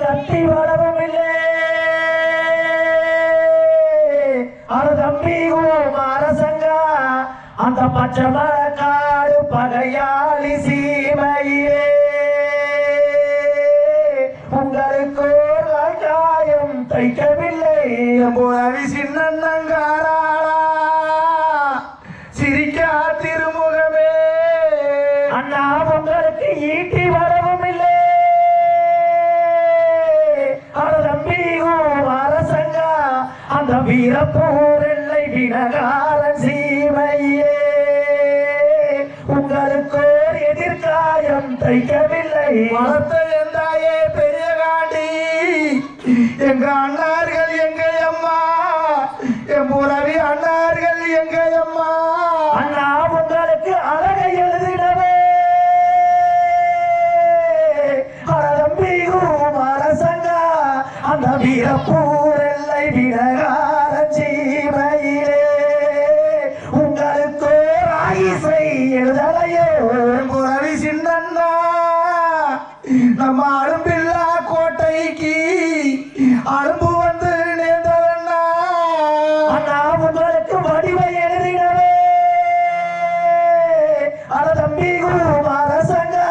தட்டி வரவும் இல்லை தம்பி அரசங்கா அந்த பச்சை மரக்காடு பகையாளி சீமையே. உங்களுக்கு காயம் தைக்கவில்லை. புறவி சின்னங்காரா அந்த வீரப்பூர் எல்லை சீமையே. உங்களுக்கோர் எதிர்காயம் தைக்கவில்லை. வளர்த்த பெரிய காண்டி எங்க அண்ணார்கள் எங்க அம்மா? என் புறவி அண்ணார்கள் எங்க அம்மா? அண்ணா உங்களுக்கு அழகை எழுதிடவே. அழகம்பி அரசங்கா. அந்த வீரப்பூர் நம்ம அரும்பில்லா கோட்டைக்கு அரும்பு வந்து நேர்ந்ததண்ணா அண்ணா உங்களுக்கு வடிவை எழுதிடவே அழகம்பி அரசங்கா.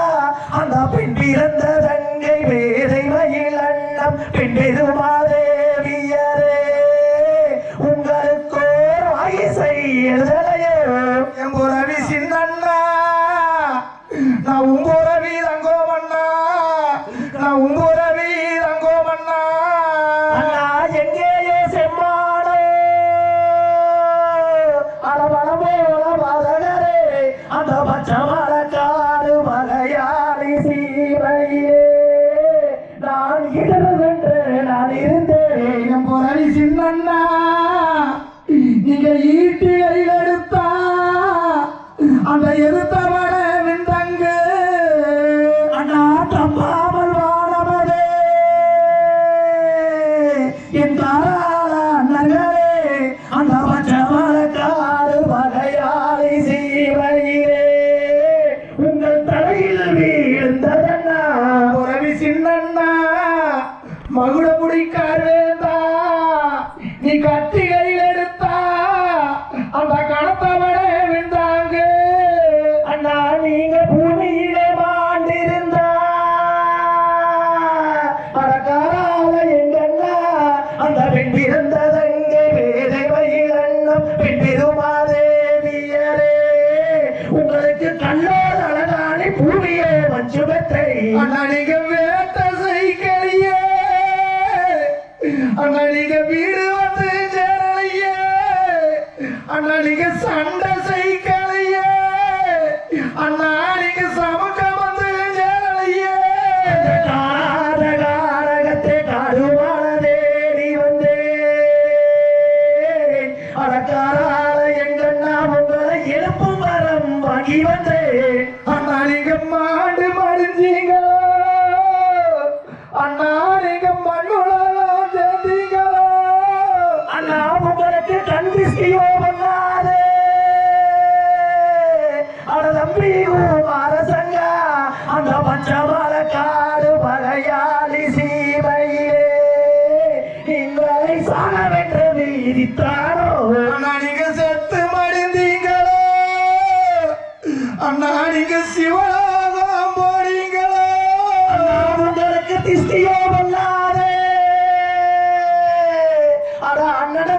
அந்த பெண் பிறந்த தங்கை வேதை மயில் அண்ணம் பெண் பெருமாதேவியரே. உங்களுக்கு ஆயிசை எழுதலையோ. என் புறவி சின்னண்ணா. நான் உங்க தங்கோமண்ணா தங்கோ. மகுட முடிக்கார் வேந்தா நீ கத்தி கையில் எடுத்தா அந்த கணத்தவட விழுந்தாங்க. அண்ணா நீங்க பூமியில மாண்டிருந்தா. அடக்காரால எங்கண்ணா அந்த பெண் பிறந்த வேதை வயில் பெண் பெருமாதேவியரே. உங்களுக்கு கல்லோர் அழகானி பூமியே மஞ்சு பெற்றை அண்ணா நீங்க சண்டை செய்கலையே அண்ணா நீங்க சமக்க வந்து சேரலையே காரகாரகத்தை காடுவான தேடி வந்தேன் அடக்காரால எங்கண்ணா உங்களை எழுப்பும் வரம் வாங்கி வந்தேன் அண்ணா நீங்க மாண்டு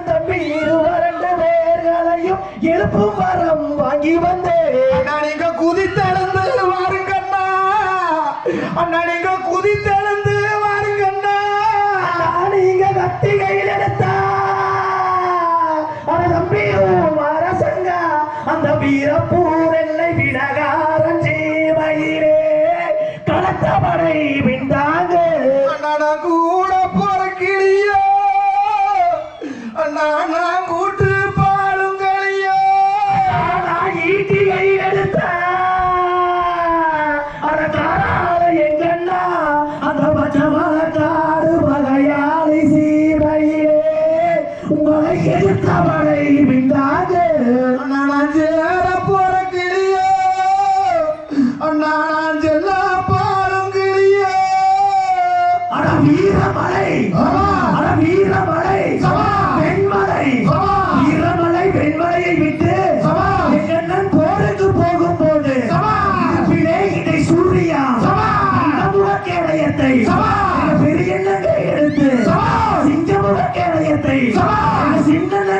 தம்பி இருவரண்டு பேர்களையும் எழுப்பும் வரம் வாங்கி வந்தேன். குதித்தெழுந்து வாருங்கண்ணா அண்ணா நீங்க குதித்தெழுந்து வாருங்கண்ணா நீங்க கத்தி கையில் எடுத்தா. தம்பி அரசங்க அந்த வீரப்பூர் எல்லை விடகாரன்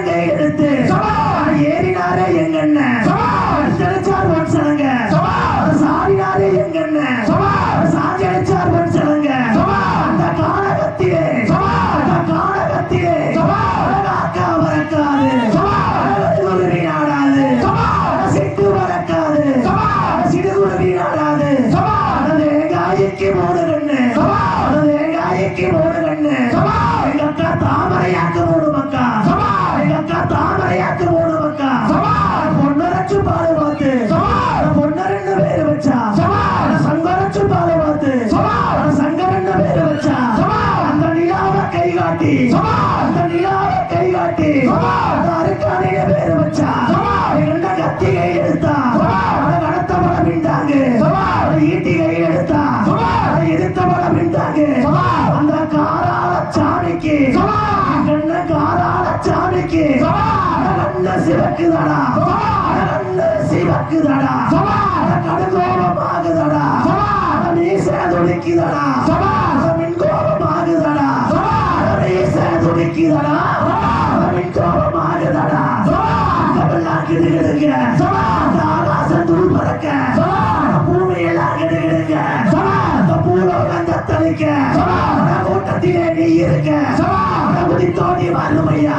day. காட்டி. அருக்கானையில பேரு வச்சா எங்கள்கிட்ட கத்தி கை எடுத்தா கனத்த படம் பிண்டாங்க ஈட்டி கை எடுத்தா எதிர்த்த படம் பிண்டாங்க அந்த காரால சாமிக்கு. கண்ண காரால சாமிக்கு. கண்ண சிவக்குதாடா கண்ண சிவக்குதாடா கடுங்கோபமாகுதாடா. நீ சேதுடிக்குதாடா கிடுகிடு கிடுங்க ஆகாசம் துள் பறக்க பூமியெல்லாம் கிடுகிடுங்க. பூலோகம் தத்தளிக்க. கூட்டத்திலே நீ இருக்க. குதித்தோடி வாழுமையா?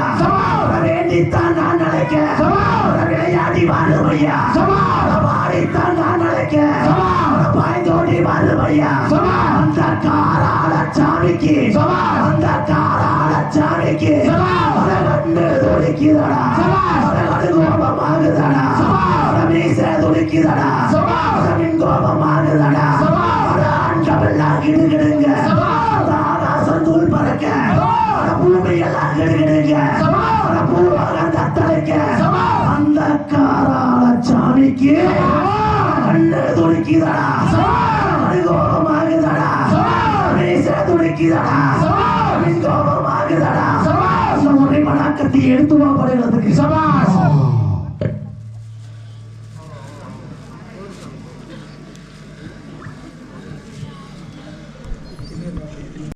வேண்டித்தான் நான் அழைக்க. விளையாடி வாழுமையா? பாடித்தான் நான் அழைக்க. பாய்ந்தோடி வாழுமையா? அந்த காராள சாமிக்கு. அந்த காராள சாமிக்கு. ஆகுதடா மீச துடிக்குதடா மின் கோபம் ஆகுதடா ஆண்டவெல்லாம் இடுகிடுங்க சந்தூர் பறக்க. பூமியெல்லாம் இடுகிடுங்க பூமாக தத்தளிக்க. அந்த காராள சாமிக்கு கண்ணு துடிக்குதடா கோபம் ஆகுதடா மீச துடிக்குதடா மின் கோபம் ஆகுதடா உன்னை மனாக்கத்தை எடுத்து வா படைகிறதுக்கு சபா